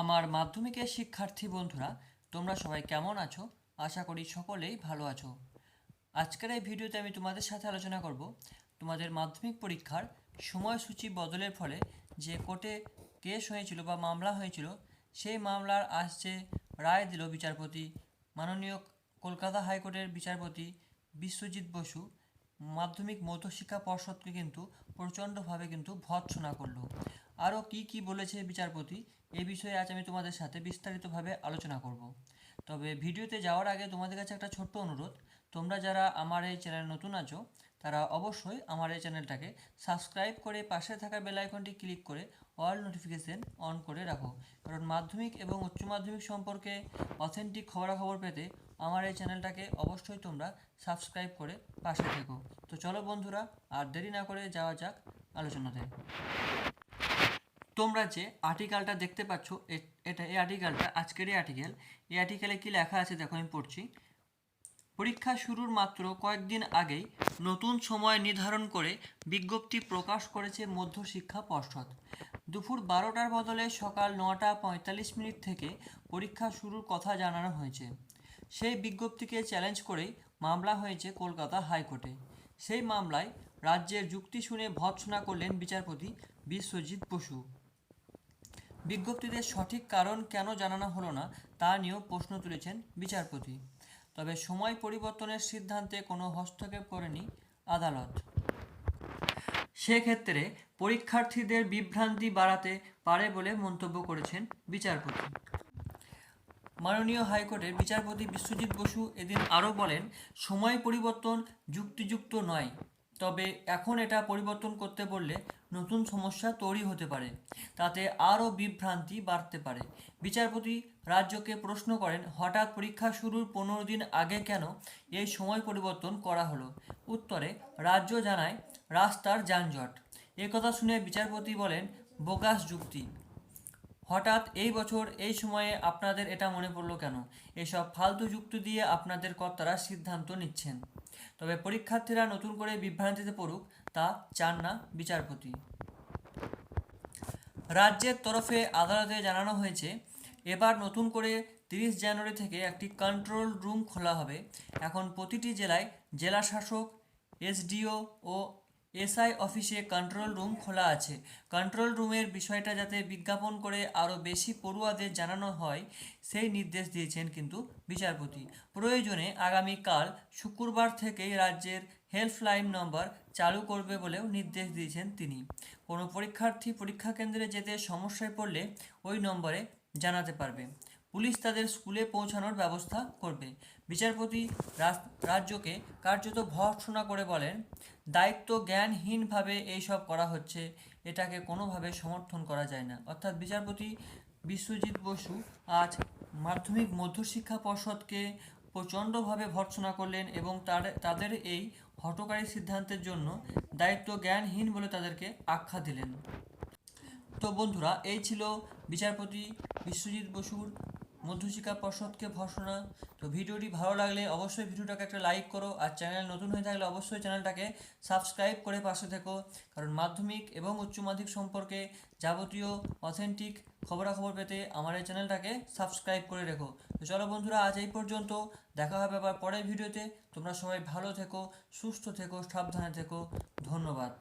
আমার মাধ্যমিকের শিক্ষার্থী বন্ধুরা, তোমরা সবাই কেমন আছো? আশা করি সকলেই ভালো আছো। আজকের এই ভিডিওতে আমি তোমাদের সাথে আলোচনা করব তোমাদের মাধ্যমিক পরীক্ষার সময়সূচি বদলের ফলে যে কোর্টে কেস হয়েছিল বা মামলা হয়েছিল, সেই মামলার যে রায় দিল বিচারপতি, মাননীয় কলকাতা হাইকোর্টের বিচারপতি বিশ্বজিৎ বসু, মাধ্যমিক মধ্যশিক্ষা পর্ষদকে কিন্তু প্রচণ্ডভাবে কিন্তু ভৎসনা করল। আরও কি কি বলেছে বিচারপতি, এ বিষয়ে আজ আমি তোমাদের সাথে বিস্তারিতভাবে আলোচনা করব। তবে ভিডিওতে যাওয়ার আগে তোমাদের কাছে একটা ছোট্ট অনুরোধ, তোমরা যারা আমার এই চ্যানেল নতুন আছো, তারা অবশ্যই আমার এই চ্যানেলটাকে সাবস্ক্রাইব করে পাশে থাকা বেল আইকনটি ক্লিক করে অল নোটিফিকেশন অন করে রাখো। কারণ মাধ্যমিক এবং উচ্চ মাধ্যমিক সম্পর্কে অথেন্টিক খবরাখবর পেতে আমার এই চ্যানেলটাকে অবশ্যই তোমরা সাবস্ক্রাইব করে পাশে থেকো। তো চলো বন্ধুরা, আর দেরি না করে যাওয়া যাক আলোচনাতে। তোমরা যে আর্টিকেলটা দেখতে পাচ্ছ এটা, এই আর্টিকেলটা আজকের এই আর্টিকেল এই আর্টিকেলে কি লেখা আছে দেখো আমি পড়ছি। পরীক্ষা শুরুর মাত্র কয়েকদিন আগেই নতুন সময় নির্ধারণ করে বিজ্ঞপ্তি প্রকাশ করেছে মধ্যশিক্ষা পর্ষদ। দুপুর বারোটার বদলে সকাল নটা পঁয়তাল্লিশ মিনিট থেকে পরীক্ষা শুরুর কথা জানানো হয়েছে। সেই বিজ্ঞপ্তিকে চ্যালেঞ্জ করেই মামলা হয়েছে কলকাতা হাইকোর্টে। সেই মামলায় রাজ্যের যুক্তি শুনে ভৎসনা করলেন বিচারপতি বিশ্বজিৎ বসু। বিজ্ঞপ্তিতে সঠিক কারণ কেন জানানো হলো না, তা নিয়েও প্রশ্ন তুলেছেন বিচারপতি। তবে সময় পরিবর্তনের সিদ্ধান্তে কোনো হস্তক্ষেপ করেনি আদালত। সেক্ষেত্রে পরীক্ষার্থীদের বিভ্রান্তি বাড়াতে পারে বলে মন্তব্য করেছেন বিচারপতি। মাননীয় হাইকোর্টের বিচারপতি বিশ্বজিৎ বসু এদিন আরও বলেন, সময় পরিবর্তন যুক্তিযুক্ত নয়। তবে এখন এটা পরিবর্তন করতে বললে নতুন সমস্যা তৈরি হতে পারে। তাতে আরও বিভ্রান্তি বাড়তে পারে। বিচারপতি রাজ্যকে প্রশ্ন করেন, হঠাৎ পরীক্ষা শুরুর পনেরো দিন আগে কেন এই সময় পরিবর্তন করা হলো? উত্তরে, রাজ্য জানায় রাস্তার যানজট। একথা শুনে বিচারপতি বলেন, বোগাস যুক্তি। হঠাৎ এই বছর এই সময়ে আপনাদের এটা মনে পড়ল কেন? এসব ফালতু যুক্তি দিয়ে আপনাদের কর্তারা সিদ্ধান্ত নিচ্ছেন। তবে পরীক্ষার্থীরা নতুন করে বিভ্রান্তিতে পড়ুক, তা চান না বিচারপতি। রাজ্যের তরফে আদালতে জানানো হয়েছে, এবার নতুন করে তিরিশ জানুয়ারি থেকে একটি কন্ট্রোল রুম খোলা হবে। এখন প্রতিটি জেলায় জেলা শাসক এসডিও ও এসআই অফিসে কন্ট্রোল রুম খোলা আছে। কন্ট্রোল রুমের বিষয়টা যাতে বিজ্ঞাপন করে আরও বেশি পড়ুয়াদের জানানো হয়, সেই নির্দেশ দিয়েছেন কিন্তু বিচারপতি। প্রয়োজনে আগামীকাল শুক্রবার থেকেই রাজ্যের হেল্পলাইন নম্বর চালু করবে বলেও নির্দেশ দিয়েছেন তিনি। কোনো পরীক্ষার্থী পরীক্ষা কেন্দ্রে যেতে সমস্যায় পড়লে ওই নম্বরে জানাতে পারবে। পুলিশ তাদের স্কুলে পৌঁছানোর ব্যবস্থা করবে। বিচারপতি রাজ্যকে কার্যত ভর্ৎসনা করে বলেন, দায়িত্ব জ্ঞানহীনভাবে এইসব করা হচ্ছে। এটাকে কোনোভাবে সমর্থন করা যায় না। অর্থাৎ বিচারপতি বিশ্বজিৎ বসু আজ মাধ্যমিক মধ্যশিক্ষা পর্ষদকে প্রচণ্ডভাবে ভর্ৎসনা করলেন এবং তার, তাদের এই হটকারী সিদ্ধান্তের জন্য দায়িত্ব জ্ঞানহীন বলে তাদেরকে আখ্যা দিলেন। তো বন্ধুরা, এই ছিল বিচারপতি বিশ্বজিৎ বসুর মধ্যশিক্ষা পর্ষদকে ভর্ষণা তো ভিডিওটি ভালো লাগলে অবশ্যই ভিডিওটাকে একটা লাইক করো আর চ্যানেল নতুন হয়ে থাকলে অবশ্যই চ্যানেলটাকে সাবস্ক্রাইব করে পাশে থেকো। কারণ মাধ্যমিক এবং উচ্চ মাধ্যমিক সম্পর্কে যাবতীয় অথেন্টিক খবরাখবর পেতে আমার এই চ্যানেলটাকে সাবস্ক্রাইব করে রেখো। তো চলো বন্ধুরা, আজ এই পর্যন্ত। দেখা হবে আবার পরের ভিডিওতে। তোমরা সবাই ভালো থেকো, সুস্থ থেকো, সাবধানে থেকো। ধন্যবাদ।